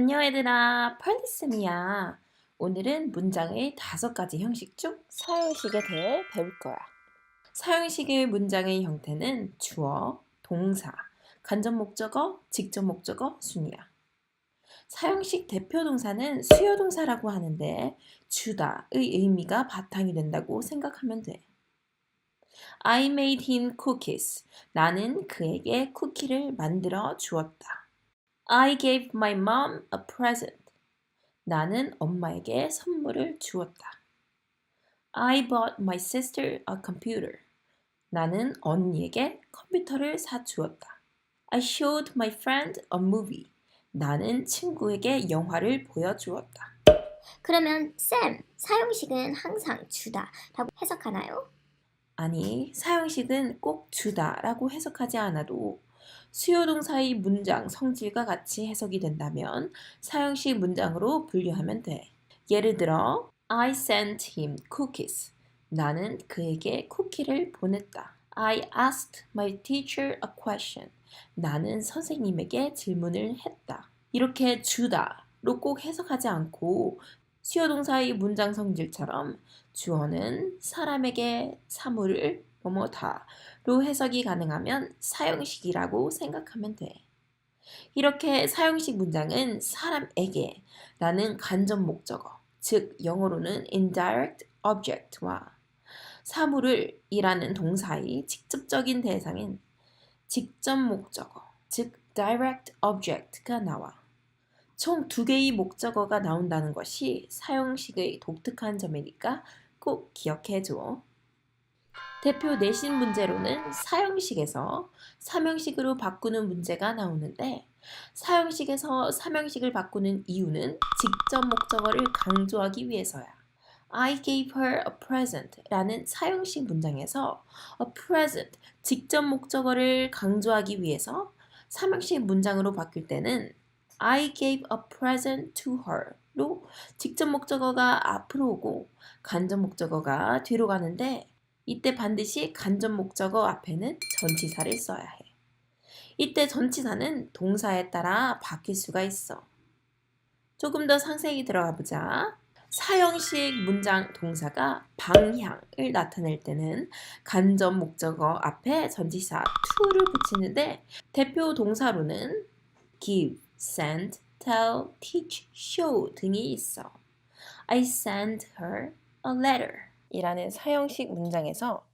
안녕 얘들아, 펄리쌤이야. 오늘은 문장의 다섯 가지 형식 중 사용식에 대해 배울 거야. 사용식의 문장의 형태는 주어, 동사, 간접 목적어, 직접 목적어 순이야. 사용식 대표 동사는 수요 동사라고 하는데 주다의 의미가 바탕이 된다고 생각하면 돼. I made him cookies. 나는 그에게 쿠키를 만들어 주었다. I gave my mom a present. 나는 엄마에게 선물을 주었다. I bought my sister a computer. 나는 언니에게 컴퓨터를 사 주었다. I showed my friend a movie. 나는 친구에게 영화를 보여주었다. 그러면 쌤, 사용식은 항상 주다라고 해석하나요? 아니, 사용식은 꼭 주다라고 해석하지 않아도 수요 동사의 문장 성질과 같이 해석이 된다면 사용식 문장으로 분류하면 돼. 예를 들어, I sent him cookies. 나는 그에게 쿠키를 보냈다. I asked my teacher a question. 나는 선생님에게 질문을 했다. 이렇게 주다로 꼭 해석하지 않고 수요 동사의 문장 성질처럼 주어는 사람에게 사물을 뭐뭐다로 해석이 가능하면 사용식이라고 생각하면 돼. 이렇게 사용식 문장은 사람에게 라는 간접 목적어, 즉 영어로는 indirect object와 사물을 이라는 동사의 직접적인 대상인 직접 목적어, 즉 direct object가 나와. 총 두 개의 목적어가 나온다는 것이 사용식의 독특한 점이니까 꼭 기억해 줘. 대표 내신 문제로는 사용식에서 삼형식으로 바꾸는 문제가 나오는데 사용식에서 삼형식을 바꾸는 이유는 직접 목적어를 강조하기 위해서야. I gave her a present 라는 사용식 문장에서 a present, 직접 목적어를 강조하기 위해서 삼형식 문장으로 바뀔 때는 I gave a present to her 로 직접 목적어가 앞으로 오고 간접 목적어가 뒤로 가는데 이때 반드시 간접 목적어 앞에는 전치사를 써야 해. 이때 전치사는 동사에 따라 바뀔 수가 있어. 조금 더 상세히 들어가 보자. 사형식 문장 동사가 방향을 나타낼 때는 간접 목적어 앞에 전치사 to를 붙이는데 대표 동사로는 give, send, tell, teach, show 등이 있어. I sent her a letter. 이라는 사용식 문장에서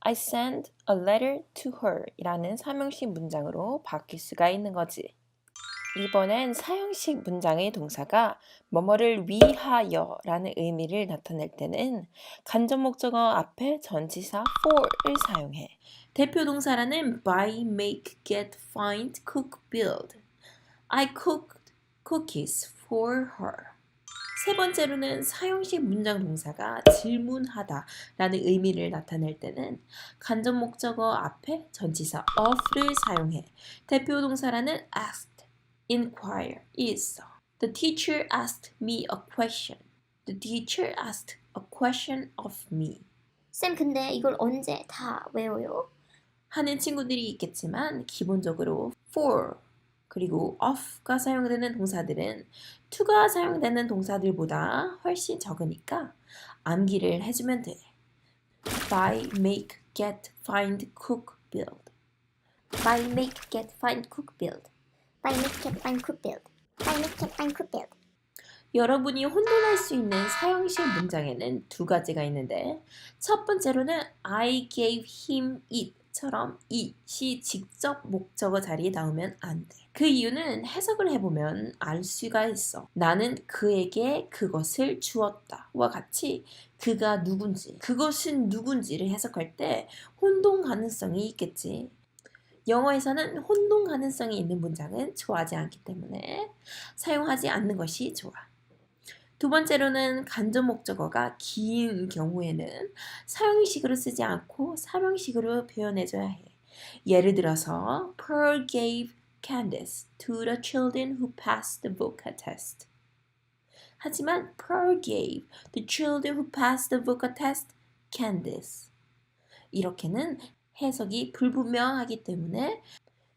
I sent a letter to her 이라는 사명식 문장으로 바뀔 수가 있는 거지. 이번엔 사용식 문장의 동사가 뭐뭐를 위하여 라는 의미를 나타낼 때는 간접 목적어 앞에 전치사 for를 사용해. 대표 동사라는 buy, make, get, find, cook, build. I cooked cookies for her. 세 번째로는 사용식 문장 동사가 질문하다 라는 의미를 나타낼 때는 간접 목적어 앞에 전치사 of를 사용해 대표 동사라는 asked, inquire 이 있어. The teacher asked me a question. The teacher asked a question of me. 쌤, 근데 이걸 언제 다 외워요? 하는 친구들이 있겠지만 기본적으로 for 그리고 of가 사용되는 동사들은 to가 사용되는 동사들보다 훨씬 적으니까 암기를 해주면 돼. buy, make, get, find, cook, build. Buy, make, get, find, cook, build. Buy, make, get, find, cook, build. Buy, make, get, find, cook, build. 여러분이 혼돈할 수 있는 사용식 문장에는 두 가지가 있는데 첫 번째로는 I gave him it 처럼 it이 직접 목적어 자리에 나오면 안 돼. 그 이유는 해석을 해보면 알 수가 있어. 나는 그에게 그것을 주었다와 같이 그가 누군지, 그것은 누군지를 해석할 때 혼동 가능성이 있겠지. 영어에서는 혼동 가능성이 있는 문장은 좋아하지 않기 때문에 사용하지 않는 것이 좋아. 두 번째로는 간접 목적어가 긴 경우에는 사용식으로 쓰지 않고 사명식으로 표현해줘야 해. 예를 들어서 Pearl gave Candice to the children who passed the VOCA test. 하지만 Pearl gave the children who passed the VOCA test Candice. 이렇게는 해석이 불분명하기 때문에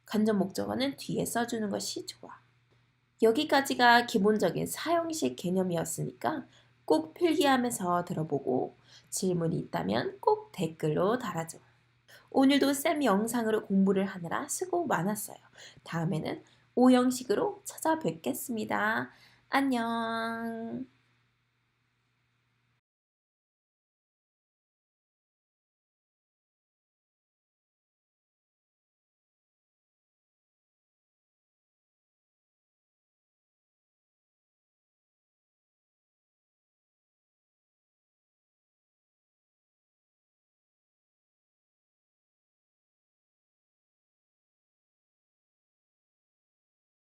간접 목적어는 뒤에 써주는 것이 좋아. 여기까지가 기본적인 사형식 개념이었으니까 꼭 필기하면서 들어보고 질문이 있다면 꼭 댓글로 달아줘. 오늘도 쌤 영상으로 공부를 하느라 수고 많았어요. 다음에는 오형식으로 찾아뵙겠습니다. 안녕.